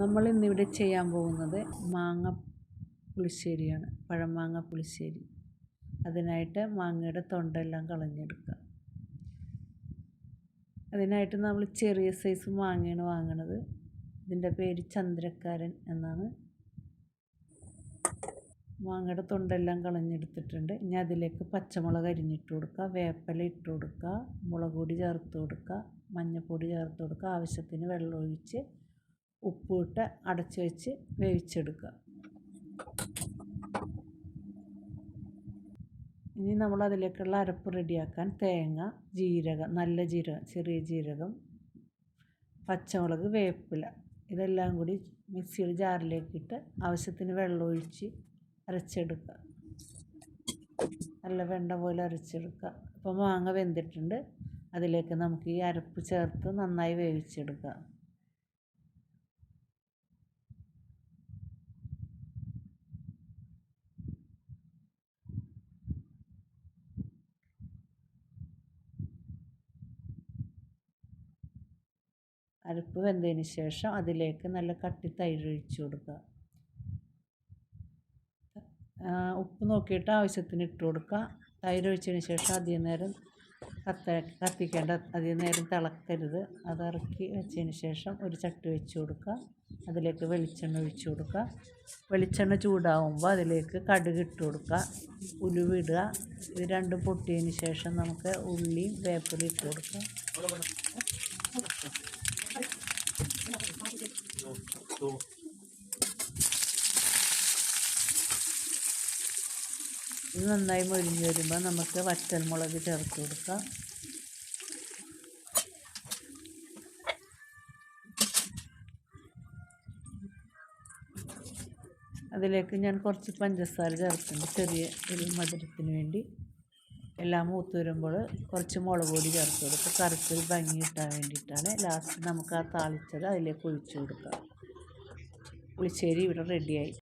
നമ്മൾ ഇന്നിവിടെ ചെയ്യാൻ പോകുന്നത് മാങ്ങ പുളിശ്ശേരിയാണ് പഴമാങ്ങ പുളിശ്ശേരി. അതിനായിട്ട് മാങ്ങയുടെ തൊണ്ടെല്ലാം കളഞ്ഞെടുക്കുക. അതിനായിട്ട് നമ്മൾ ചെറിയ സൈസ് മാങ്ങയാണ് വാങ്ങണത്. ഇതിന്റെ പേര് ചന്ദ്രക്കാരൻ എന്നാണ്. മാങ്ങയുടെ തൊണ്ടെല്ലാം കളഞ്ഞെടുത്തിട്ടുണ്ട്. ഇനി അതിലേക്ക് പച്ചമുളക് അരിഞ്ഞിട്ട് കൊടുക്കുക വേപ്പില ഇട്ട് കൊടുക്കുക മുളക് പൊടി ചേർത്ത് കൊടുക്കുക മഞ്ഞൾപ്പൊടി ചേർത്ത് കൊടുക്കുക ആവശ്യത്തിന് വെള്ളം ഒഴിച്ച് ഉപ്പിട്ട് അടച്ച് വെച്ച് വേവിച്ചെടുക്കുക. ഇനി നമ്മൾ അതിലേക്കുള്ള അരപ്പ് റെഡിയാക്കാൻ തേങ്ങ ജീരകം നല്ല ജീരകം ചെറിയ ജീരകം പച്ചമുളക് വേപ്പില ഇതെല്ലാം കൂടി മിക്സിയുടെ ജാറിലേക്കിട്ട് ആവശ്യത്തിന് വെള്ളം ഒഴിച്ച് അരച്ചെടുക്കുക. നല്ല വെണ്ട പോലെ അരച്ചെടുക്കുക. അപ്പോൾ മാങ്ങ വെന്തിട്ടുണ്ട്. അതിലേക്ക് നമുക്ക് ഈ അരപ്പ് ചേർത്ത് നന്നായി വേവിച്ചെടുക്കുക. അരപ്പ് വെന്തതിന് ശേഷം അതിലേക്ക് നല്ല കട്ടി തൈര് ഒഴിച്ചു കൊടുക്കുക. ഉപ്പ് നോക്കിയിട്ട് ആവശ്യത്തിന് ഇട്ട് കൊടുക്കുക. തൈര് ഒഴിച്ചതിന് ശേഷം അധികം നേരം കത്ത കത്തിക്കേണ്ട അധികം നേരം തിളക്കരുത്. അത് ഇറക്കി വെച്ചതിന് ശേഷം ഒരു ചട്ടി വെച്ച് കൊടുക്കുക. അതിലേക്ക് വെളിച്ചെണ്ണ ഒഴിച്ചു കൊടുക്കുക. വെളിച്ചെണ്ണ ചൂടാവുമ്പോൾ അതിലേക്ക് കടുക് ഇട്ട് കൊടുക്കുക. ഉലുവിടുക ഇത് രണ്ടും പൊട്ടിയതിന് ശേഷം നമുക്ക് ഉള്ളിയും വേപ്പിലും ഇട്ട് കൊടുക്കുക. ഇത് നന്നായി മൊരിഞ്ഞ് വരുമ്പോൾ നമുക്ക് വറ്റൽമുളക് ചേർത്ത് കൊടുക്കാം. അതിലേക്ക് ഞാൻ കുറച്ച് പഞ്ചസാര ചേർക്കുന്നുണ്ട് ചെറിയ ഒരു മധുരത്തിന് വേണ്ടി. എല്ലാം മൂത്ത് വരുമ്പോൾ കുറച്ച് മുളക് പൊടി ചേർത്ത് കൊടുക്കുക കറുത്തൊരു ഭംഗി കിട്ടാൻ വേണ്ടിയിട്ടാണ്. ലാസ്റ്റ് നമുക്ക് ആ താളിച്ചത് അതിലേക്ക് ഒഴിച്ചു കൊടുക്കുക പുളിശ്ശേരി ഇവിടെ റെഡിയായി